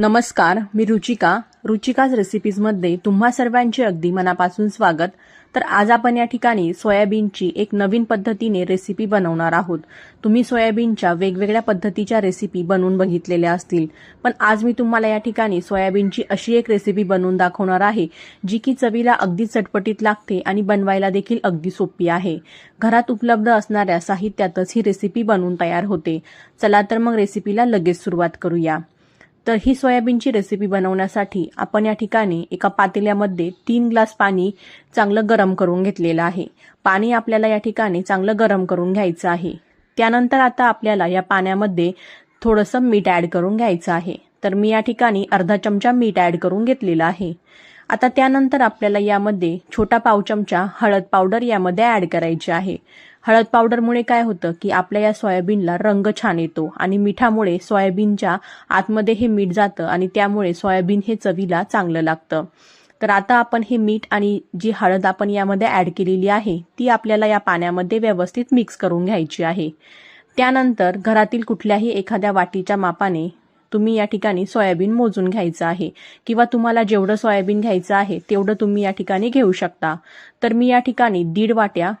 नमस्कार मी रुचिका. रुचिकाज रेसिपीजमध्ये तुम्हा सर्वांचे अगदी मनापासून स्वागत. तर आज आपण या ठिकाणी सोयाबीनची एक नवीन पद्धतीने रेसिपी बनवणार आहोत. तुम्ही सोयाबीनच्या वेगवेगळ्या पद्धतीच्या रेसिपी बनवून बघितलेल्या असतील. पण आज मी तुम्हाला या ठिकाणी सोयाबीनची अशी एक रेसिपी बनवून दाखवणार आहे जी की चवीला अगदी चटपटीत लागते आणि बनवायला देखील अगदी सोपी आहे. घरात उपलब्ध असणाऱ्या साहित्यातच ही रेसिपी बनवून तयार होते. चला तर मग रेसिपीला लगेच सुरुवात करूया. तर ही सोयाबीनची रेसिपी बनवण्यासाठी आपण या ठिकाणी एका पातेल्यामध्ये तीन ग्लास पाणी चांगलं गरम करून घेतलेलं आहे. पाणी आपल्याला या ठिकाणी चांगलं गरम करून घ्यायचं आहे. त्यानंतर आता आपल्याला या पाण्यामध्ये थोडंसं मीठ ॲड करून घ्यायचं आहे. तर मी या ठिकाणी अर्धा चमचा मीठ ॲड करून घेतलेला आहे. आता त्यानंतर आपल्याला यामध्ये छोटा पाव चमचा हळद पावडर यामध्ये ॲड करायची आहे. हळद पावडरमुळे काय होतं की आपल्या या सोयाबीनला रंग छान येतो आणि मिठामुळे सोयाबीनच्या आतमध्ये हे मीठ जातं आणि त्यामुळे सोयाबीन हे चवीला चांगलं लागतं. तर आता आपण हे मीठ आणि जी हळद आपण यामध्ये ॲड केलेली आहे ती आपल्याला या पाण्यामध्ये व्यवस्थित मिक्स करून घ्यायची आहे. त्यानंतर घरातील कुठल्याही एखाद्या वाटीच्या मापाने तुम्ही या ठिकाणी सोयाबीन मोजून घ्यायचं आहे किंवा तुम्हाला जेवढं सोयाबीन घ्यायचं आहे तेवढं तुम्ही या ठिकाणी घेऊ शकता. तर मी या ठिकाणी दीड वाट्या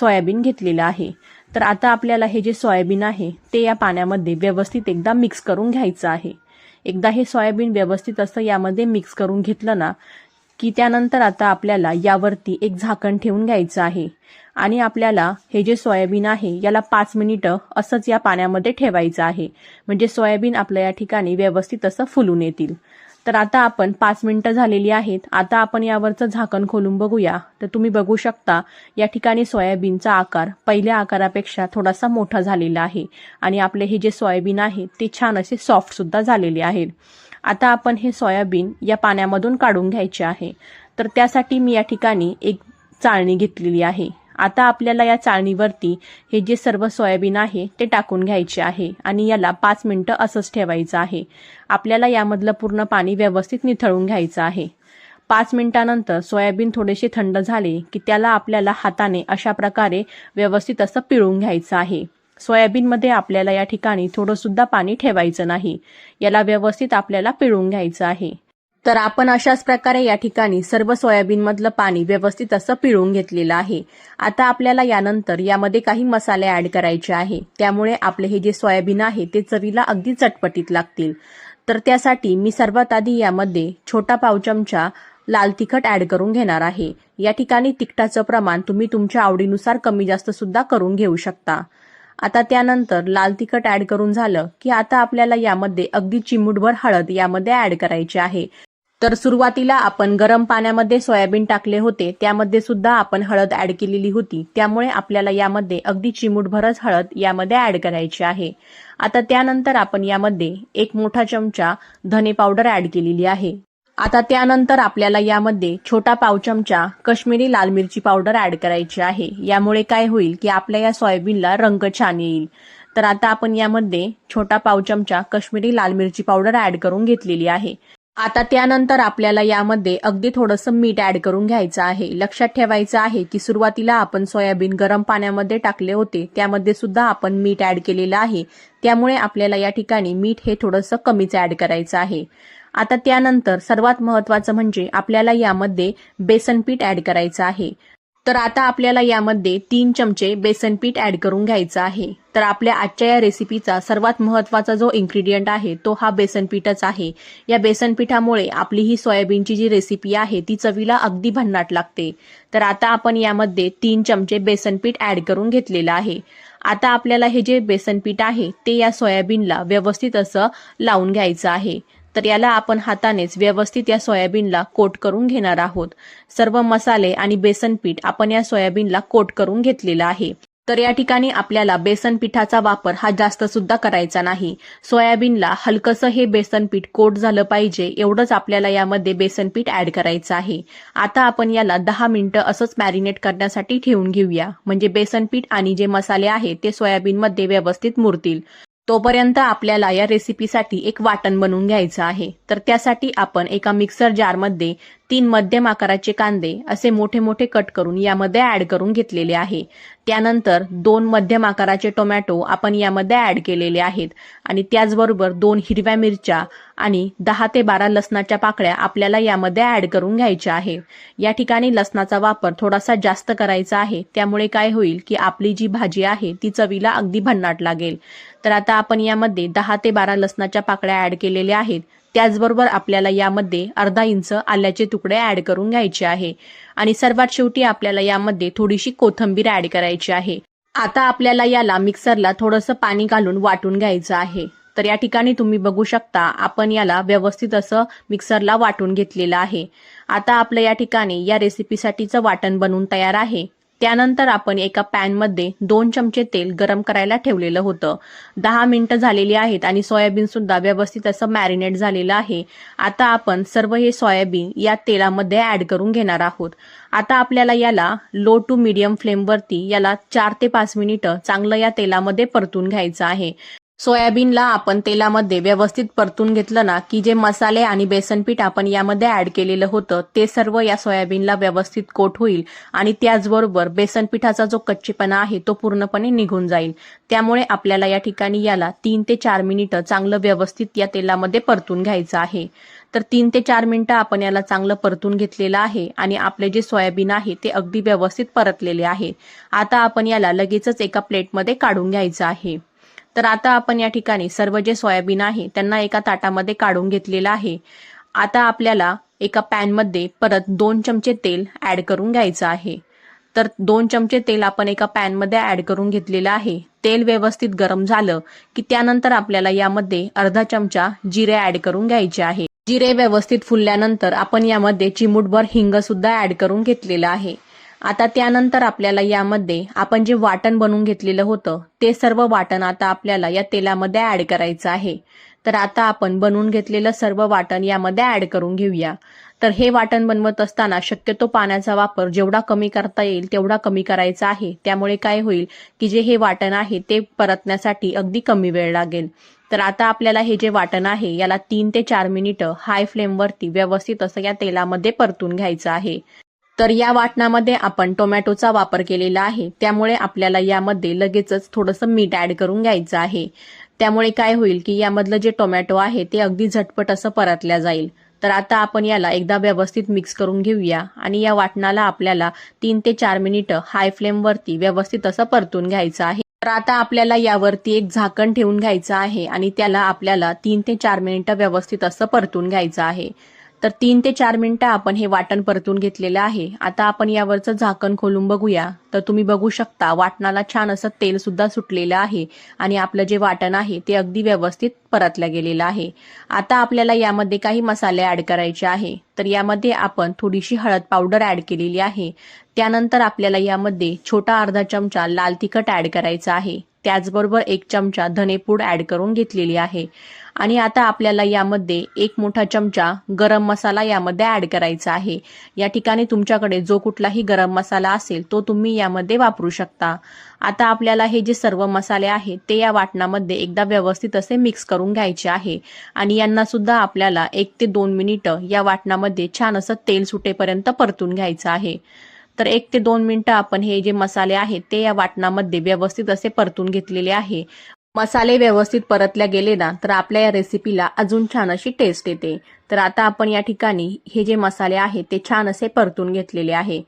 सोयाबीन घेतलेलं आहे. तर आता आपल्याला हे जे सोयाबीन आहे ते या पाण्यामध्ये व्यवस्थित एकदा मिक्स करून घ्यायचं आहे. एकदा हे सोयाबीन व्यवस्थित असं यामध्ये मिक्स करून घेतलं ना की त्यानंतर आता आपल्याला यावरती एक झाकण ठेवून घ्यायचं आहे. आणि आपल्याला हे जे सोयाबीन आहे याला पाच मिनिटं असंच या पाण्यामध्ये ठेवायचं आहे. म्हणजे सोयाबीन आपल्या या ठिकाणी व्यवस्थित असं फुलून येतील. तर आता आपण पाच मिनिटं झालेली आहेत. आता आपण यावरचं झाकण खोलून बघूया. तर तुम्ही बघू शकता या ठिकाणी सोयाबीनचा आकार पहिल्या आकारापेक्षा थोडासा मोठा झालेला आहे. आणि आपले हे जे सोयाबीन आहे ते छान असे सॉफ्टसुद्धा झालेले आहेत. आता आपण हे सोयाबीन या पाण्यामधून काढून घ्यायचे आहे. तर त्यासाठी मी या ठिकाणी एक चाळणी घेतलेली आहे. आता आपल्याला या चाळणीवरती हे जे सर्व सोयाबीन आहे ते टाकून घ्यायचे आहे आणि याला पाच मिनटं असंच ठेवायचं आहे. आपल्याला यामधलं पूर्ण पाणी व्यवस्थित निथळून घ्यायचं आहे. पाच मिनिटानंतर सोयाबीन थोडेसे थंड झाले की त्याला आपल्याला हाताने अशा प्रकारे व्यवस्थित असं पिळून घ्यायचं आहे. सोयाबीनमध्ये आपल्याला या ठिकाणी थोडंसुद्धा पाणी ठेवायचं नाही. याला व्यवस्थित आपल्याला पिळून घ्यायचं आहे. तर आपण अशाच प्रकारे या ठिकाणी सर्व सोयाबीनमधलं पाणी व्यवस्थित असं पिळून घेतलेलं आहे. आता आपल्याला यानंतर यामध्ये काही मसाले ॲड करायचे आहे. त्यामुळे आपले हे जे सोयाबीन आहे ते चवीला अगदी चटपटीत लागतील. तर त्यासाठी मी सर्वात आधी यामध्ये छोटा पाव चमचा लाल तिखट ॲड करून घेणार आहे. या ठिकाणी तिखटाचं प्रमाण तुम्ही तुमच्या आवडीनुसार कमी जास्त सुद्धा करून घेऊ शकता. आता त्यानंतर लाल तिखट ॲड करून झालं की आता आपल्याला यामध्ये अगदी चिमूटभर हळद यामध्ये ॲड करायची आहे. तर सुरुवातीला आपण गरम पाण्यामध्ये सोयाबीन टाकले होते. त्यामध्ये सुद्धा आपण हळद ऍड केलेली होती. त्यामुळे आपल्याला यामध्ये अगदी चिमूटभरच हळद यामध्ये ऍड करायची आहे. आता त्यानंतर आपण यामध्ये एक मोठा चमचा धने पावडर ऍड केलेली आहे. आता त्यानंतर आपल्याला यामध्ये छोटा पाव चमचा कश्मीरी लाल मिरची पावडर ऍड करायची आहे. यामुळे काय होईल की आपल्या या सोयाबीनला रंग छान येईल. तर आता आपण यामध्ये छोटा पाव चमचा कश्मीरी लाल मिरची पावडर ऍड करून घेतलेली आहे. आता त्यानंतर आपल्याला यामध्ये अगदी थोडंसं मीठ ऍड करून घ्यायचं आहे. लक्षात ठेवायचं आहे की सुरुवातीला आपण सोयाबीन गरम पाण्यामध्ये टाकले होते. त्यामध्ये सुद्धा आपण मीठ ऍड केलेलं आहे. त्यामुळे आपल्याला या ठिकाणी मीठ हे थोडंसं कमीच ऍड करायचं आहे. आता त्यानंतर सर्वात महत्वाचं म्हणजे आपल्याला यामध्ये बेसन पीठ ऍड करायचं आहे. तर आता आपल्याला यामध्ये तीन चमचे बेसन पीठ ॲड करून घ्यायचं आहे. तर आपल्या आजच्या या रेसिपीचा सर्वात महत्त्वाचा जो इन्ग्रेडियंट आहे तो हा बेसन पीठच आहे. या बेसन पिठामुळे आपली ही सोयाबीनची जी रेसिपी आहे ती चवीला अगदी भन्नाट लागते. तर आता आपण यामध्ये तीन चमचे बेसन पीठ ॲड करून घेतलेलं आहे. आता आपल्याला हे जे बेसन पीठ आहे ते या सोयाबीनला व्यवस्थित असं लावून घ्यायचं आहे. तर याला आपण हातानेच व्यवस्थित या सोयाबीनला कोट करून घेणार आहोत. सर्व मसाले आणि बेसन पीठ आपण या सोयाबीनला कोट करून घेतलेला आहे. तर या ठिकाणी आपल्याला बेसन पिठाचा वापर हा जास्त सुद्धा करायचा नाही. सोयाबीनला हलकसं हे बेसन पीठ कोट झालं पाहिजे एवढंच आपल्याला यामध्ये बेसन पीठ ऍड करायचं आहे. आता आपण याला दहा मिनिटं असंच मॅरिनेट करण्यासाठी ठेवून घेऊया. म्हणजे बेसन पीठ आणि जे मसाले आहेत ते सोयाबीनमध्ये व्यवस्थित मुरतील. तोपर्यंत आपल्याला या रेसिपीसाठी एक वाटण बनवून घ्यायचं आहे. तर त्यासाठी आपण एका मिक्सर जारमध्ये तीन मध्यम आकाराचे कांदे असे मोठे मोठे कट करून यामध्ये ऍड करून घेतलेले आहे. त्यानंतर दोन मध्यम आकाराचे टोमॅटो आपण यामध्ये ऍड केलेले आहेत. आणि त्याचबरोबर दोन हिरव्या मिरच्या आणि दहा ते बारा लसणाच्या पाकळ्या आपल्याला यामध्ये ऍड करून घ्यायच्या आहे. या ठिकाणी लसणाचा वापर थोडासा जास्त करायचा आहे. त्यामुळे काय होईल की आपली जी भाजी आहे ती चवीला अगदी भन्नाट लागेल. तर आता आपण यामध्ये दहा ते बारा लसणाच्या पाकळ्या ऍड केलेल्या आहेत. त्याचबरोबर आपल्याला यामध्ये अर्धा इंच आल्याचे तुकडे ऍड करून घ्यायचे आहे. आणि सर्वात शेवटी आपल्याला यामध्ये थोडीशी कोथंबीर ऍड करायची आहे. आता आपल्याला याला मिक्सरला थोडंसं पाणी घालून वाटून घ्यायचं आहे. तर या ठिकाणी तुम्ही बघू शकता आपण याला व्यवस्थित असं मिक्सरला वाटून घेतलेलं आहे. आता आपलं या ठिकाणी या रेसिपीसाठीचं वाटण बनवून तयार आहे. त्यानंतर आपण एका पॅनमध्ये दोन चमचे तेल गरम करायला ठेवलेलं होतं. दहा मिनटं झालेली आहेत आणि सोयाबीन सुद्धा व्यवस्थित असं मॅरिनेट झालेलं आहे. आता आपण सर्व हे सोयाबीन या तेलामध्ये ऍड करून घेणार आहोत. आता आपल्याला याला लो टू मिडियम फ्लेमवरती याला चार ते पाच मिनिटं चांगलं या तेलामध्ये परतून घ्यायचं आहे. सोयाबीनला आपण तेलामध्ये व्यवस्थित परतून घेतलं ना की जे मसाले आणि बेसन पीठ आपण यामध्ये ऍड केलेलं होतं ते सर्व या सोयाबीनला व्यवस्थित कोट होईल आणि त्याचबरोबर बेसन पिठाचा जो कच्चेपणा आहे तो पूर्णपणे निघून जाईल. त्यामुळे आपल्याला या ठिकाणी याला तीन ते चार मिनिटं चांगलं व्यवस्थित या तेलामध्ये परतून घ्यायचं आहे. तर तीन ते चार मिनिटं आपण याला चांगलं परतून घेतलेलं आहे आणि आपले जे सोयाबीन आहे ते अगदी व्यवस्थित परतलेले आहे. आता आपण याला लगेचच एका प्लेटमध्ये काढून घ्यायचं आहे. तर आता आपण या ठिकाणी सर्व जे सोयाबीन आहे त्यांना एका ताटामध्ये काढून घेतलेलं आहे. आता आपल्याला एका पॅनमध्ये परत दोन चमचे तेल ॲड करून घ्यायचं आहे. तर दोन चमचे तेल आपण एका पॅनमध्ये ॲड करून घेतलेलं आहे. तेल व्यवस्थित गरम झालं की त्यानंतर आपल्याला यामध्ये अर्धा चमचा जिरे ॲड करून घ्यायचे आहे. जिरे व्यवस्थित फुलल्यानंतर आपण यामध्ये चिमूटभर हिंग सुद्धा ऍड करून घेतलेलं आहे. आता त्यानंतर आपल्याला यामध्ये आपण जे वाटण बनवून घेतलेलं होतं ते सर्व वाटण आता आपल्याला या तेलामध्ये ऍड करायचं आहे. तर आता आपण बनवून घेतलेलं सर्व वाटण यामध्ये ऍड करून घेऊया. तर हे वाटण बनवत असताना शक्यतो पाण्याचा वापर जेवढा कमी करता येईल तेवढा कमी करायचा आहे. त्यामुळे काय होईल की जे हे वाटण आहे ते परतण्यासाठी अगदी कमी वेळ लागेल. तर आता आपल्याला हे जे वाटण आहे याला तीन ते चार मिनिटं हाय फ्लेमवरती व्यवस्थित असं या तेलामध्ये परतून घ्यायचं आहे. तर या वाटणामध्ये आपण टोमॅटोचा वापर केलेला आहे. त्यामुळे आपल्याला यामध्ये लगेचच थोडंसं मीठ ऍड करून घ्यायचं आहे. त्यामुळे काय होईल की यामधलं जे टोमॅटो आहे ते अगदी झटपट असं परतल्या जाईल. तर आता आपण याला एकदा व्यवस्थित मिक्स करून घेऊया आणि या वाटणाला आपल्याला तीन ते चार मिनिटं हाय फ्लेमवरती व्यवस्थित असं परतून घ्यायचं आहे. तर आता आपल्याला यावरती एक झाकण ठेवून घ्यायचं आहे आणि त्याला आपल्याला तीन ते चार मिनिटं व्यवस्थित असं परतून घ्यायचं आहे. तर तीन ते चार मिनटं आपण हे वाटण परतून घेतलेलं आहे. आता आपण यावरचं झाकण खोलून बघूया. तर तुम्ही बघू शकता वाटणाला छान असं तेल सुद्धा सुटलेलं आहे आणि आपलं जे वाटण आहे ते अगदी व्यवस्थित परतलं गेलेलं आहे. आता आपल्याला यामध्ये काही मसाले ऍड करायचे आहे. तर यामध्ये आपण थोडीशी हळद पावडर ऍड केलेली आहे. त्यानंतर आपल्याला यामध्ये छोटा अर्धा चमचा लाल तिखट ऍड करायचा आहे. त्याचबरोबर एक चमचा धनेपूड ऍड करून घेतलेली आहे. आणि आता आपल्याला यामध्ये एक मोठा चमचा गरम मसाला यामध्ये ऍड करायचा आहे. या ठिकाणी तुमच्याकडे जो कुठलाही गरम मसाला असेल तो तुम्ही यामध्ये वापरू शकता. आता आपल्याला हे जे सर्व मसाले आहेत ते या वाटणामध्ये एकदा व्यवस्थित असे मिक्स करून घ्यायचे आहे. आणि यांना सुद्धा आपल्याला एक ते दोन मिनिटं या वाटणामध्ये छान असं तेल सुटेपर्यंत परतून घ्यायचं आहे. तर एक ते दोन मिनिटं आपण हे जे मसाले आहेत ते या वाटणामध्ये व्यवस्थित असे परतून घेतलेले आहे. मसाले व्यवस्थित परतल्या गेले ना तर आपल्या या रेसिपीला अजून छान अशी टेस्ट येते. तर आता आपण या ठिकाणी हे जे मसाले आहेत ते छान असे परतून घेतलेले आहे.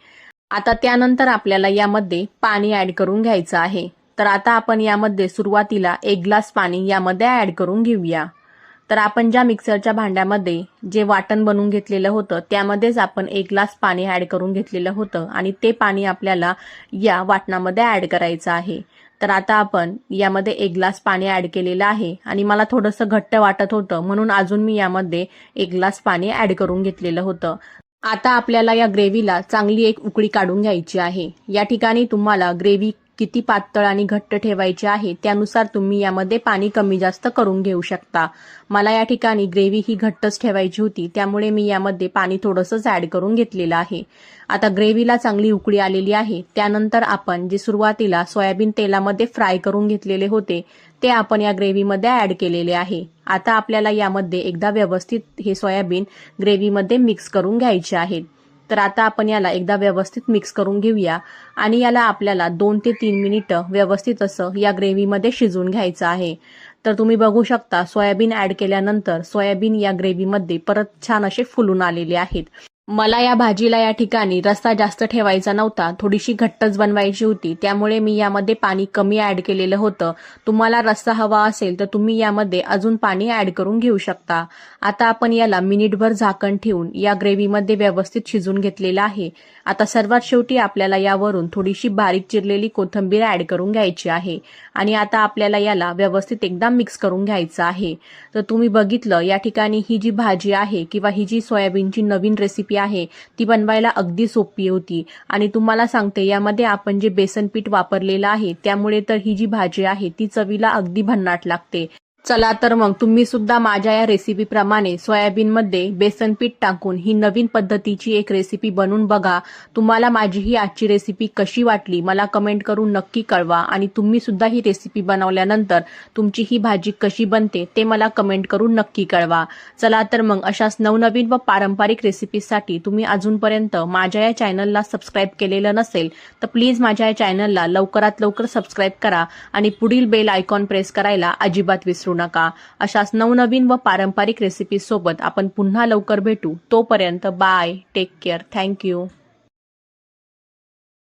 आता त्यानंतर आपल्याला यामध्ये पाणी ऍड करून घ्यायचं आहे. तर आता आपण यामध्ये सुरुवातीला एक ग्लास पाणी यामध्ये ऍड करून घेऊया. तर आपण ज्या मिक्सरच्या भांड्यामध्ये जे वाटण बनवून घेतलेलं होतं त्यामध्येच आपण एक ग्लास पाणी ॲड करून घेतलेलं होतं आणि ते पाणी आपल्याला या वाटणामध्ये ॲड करायचं आहे. तर आता आपण यामध्ये एक ग्लास पाणी ॲड केलेलं आहे आणि मला थोडंसं घट्ट वाटत होतं म्हणून अजून मी यामध्ये एक ग्लास पाणी ॲड करून घेतलेलं होतं. आता आपल्याला या ग्रेव्हीला चांगली एक उकळी काढून घ्यायची आहे. या ठिकाणी तुम्हाला ग्रेव्ही किती पातळ आणि घट्ट ठेवायचे आहे त्यानुसार तुम्ही यामध्ये पाणी कमी जास्त करून घेऊ शकता. मला या ठिकाणी ग्रेव्ही ही घट्टच ठेवायची होती त्यामुळे मी यामध्ये पाणी थोडंसंच ॲड करून घेतलेलं आहे. आता ग्रेव्हीला चांगली उकळी आलेली आहे त्यानंतर आपण जे सुरुवातीला सोयाबीन तेलामध्ये फ्राय करून घेतलेले होते ते आपण या ग्रेव्हीमध्ये ॲड केलेले आहे. आता आपल्याला यामध्ये एकदा व्यवस्थित हे सोयाबीन ग्रेव्हीमध्ये मिक्स करून घ्यायचे आहेत तर आता आपण याला एकदा व्यवस्थित मिक्स करून घेऊया. आणि याला आपल्याला दोन ते तीन मिनिटं व्यवस्थित असं या ग्रेव्हीमध्ये शिजवून घ्यायचं आहे. तर तुम्ही बघू शकता सोयाबीन ॲड केल्यानंतर सोयाबीन या ग्रेव्हीमध्ये परत छान असे फुलून आलेले आहेत. मला या भाजीला या ठिकाणी रस्सा जास्त ठेवायचा नव्हता. थोडीशी घट्टच बनवायची होती. त्यामुळे मी यामध्ये पाणी कमी ॲड केलेलं होतं. तुम्हाला रस्सा हवा असेल तर तुम्ही यामध्ये अजून पाणी ॲड करून घेऊ शकता. आता आपण याला मिनिटभर झाकण ठेवून या ग्रेव्हीमध्ये व्यवस्थित शिजून घेतलेलं आहे. आता सर्वात शेवटी आपल्याला यावरून थोडीशी बारीक चिरलेली कोथिंबीर ॲड करून घ्यायची आहे. आणि आता आपल्याला याला व्यवस्थित एकदा मिक्स करून घ्यायचं आहे. तर तुम्ही बघितलं या ठिकाणी ही जी भाजी आहे किंवा ही जी सोयाबीनची नवीन रेसिपी आहे. ती बनवायला अगदी सोपी होती. आणि तुम्हाला सांगते यामध्ये आपण जे बेसन पीठ वापरलेलं आहे त्यामुळे तर ही जी भाजी आहे ती चवीला अगदी भन्नाट लागते. चला तर मग तुम्ही सुद्धा माझ्या या रेसिपीप्रमाणे सोयाबीनमध्ये बेसन पीठ टाकून ही नवीन पद्धतीची एक रेसिपी बनवून बघा. तुम्हाला माझी ही आजची रेसिपी कशी वाटली मला कमेंट करून नक्की कळवा. आणि तुम्ही सुद्धा ही रेसिपी बनवल्यानंतर तुमची ही भाजी कशी बनते ते मला कमेंट करून नक्की कळवा. चला तर मग अशाच नवनवीन व पारंपरिक रेसिपीसाठी तुम्ही अजूनपर्यंत माझ्या या चॅनलला सबस्क्राईब केलेलं नसेल तर प्लीज माझ्या या चॅनलला लवकरात लवकर सबस्क्राईब करा. आणि पुढील बेल आयकॉन प्रेस करायला अजिबात विसरू नका. अशाच नवनवीन व पारंपरिक रेसिपी सोबत आपण पुन्हा लवकर भेटू. तोपर्यंत बाय. Take care thank you